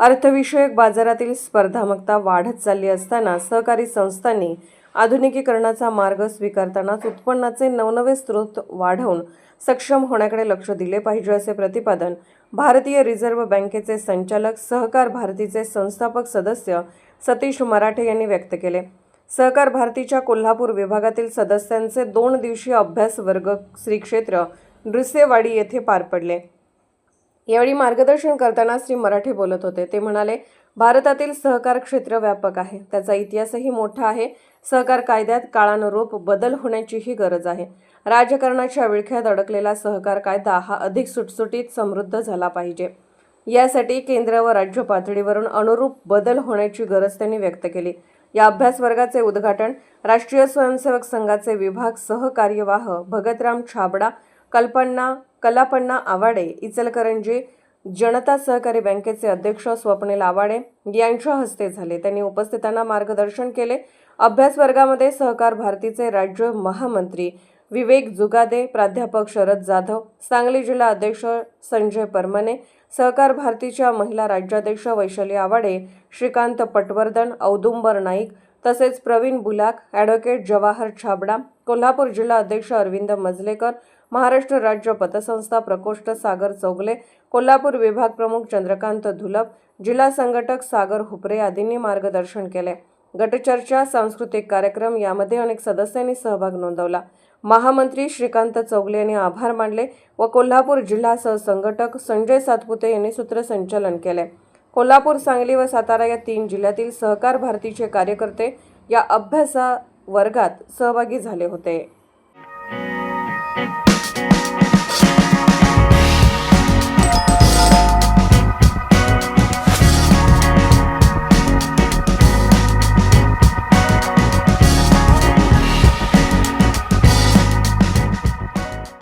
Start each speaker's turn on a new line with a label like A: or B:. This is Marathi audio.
A: अर्थविषयक बाजारातील स्पर्धात्मकता वाढत चालली असताना सहकारी संस्थांनी आधुनिकीकरणाचा मार्ग स्वीकारतानाच उत्पन्नाचे नवनवे स्रोत वाढवून सक्षम होण्याकडे लक्ष दिले पाहिजे असे प्रतिपादन भारतीय रिझर्व्ह बँकेचे संचालक सहकार भारतीचे संस्थापक सदस्य सतीश मराठे यांनी व्यक्त केले. सहकार भारतीच्या कोल्हापूर विभागातील सदस्यांचे दोन दिवसीय अभ्यास वर्ग श्री क्षेत्र नृस्यवाडी येथे पार पडले. यावेळी मार्गदर्शन करताना श्री मराठे बोलत होते. ते म्हणाले भारतातील सहकार क्षेत्र व्यापक आहे. त्याचा इतिहासही मोठा आहे. सहकार कायद्यात काळानुरूप बदल होण्याचीही गरज आहे. राजकारणाच्या विळख्यात अडकलेला सहकार कायदा हा अधिक सुटसुटीत समृद्ध झाला पाहिजे. यासाठी केंद्र व राज्य पातळीवरून अनुरूप बदल होण्याची गरज त्यांनी व्यक्त केली. या अभ्यास वर्गाचे उद्घाटन राष्ट्रीय स्वयंसेवक संघाचे विभाग सहकार्यवाह भगतराम छाबडा कल्पना कलापण्णा आवाडे इचलकरंजी जनता सहकारी बँकेचे अध्यक्ष स्वप्नील आवाडे यांच्या हस्ते झाले. त्यांनी उपस्थितांना मार्गदर्शन केले. अभ्यास वर्गामध्ये सहकार भारतीचे राज्य महामंत्री विवेक जुगादे प्राध्यापक शरद जाधव सांगली जिल्हा अध्यक्ष संजय परमने सहकार भारतीच्या महिला राज्याध्यक्ष वैशाली आवाडे श्रीकांत पटवर्धन औदुंबर नाईक तसेच प्रवीण बुलाक ॲडव्होकेट जवाहर छाबडा कोल्हापूर जिल्हा अध्यक्ष अरविंद मजलेकर महाराष्ट्र राज्य पतसंस्था प्रकोष्ठ सागर चौगले कोल्हापूर विभाग प्रमुख चंद्रकांत धुलप जिल्हा संघटक सागर हुपरे आदींनी मार्गदर्शन केले. गटचर्चा सांस्कृतिक कार्यक्रम यामध्ये अनेक सदस्यांनी सहभाग नोंदवला. महामंत्री श्रीकांत चौगले यांनी आभार मानले व कोल्हापूर जिल्हा सहसंघटक संजय सातपुते यांनी सूत्रसंचालन केले. कोल्हापूर सांगली व सातारा या तीन जिल्ह्यातील सहकार भारतीचे कार्यकर्ते या अभ्यासा वर्गात सहभागी झाले होते.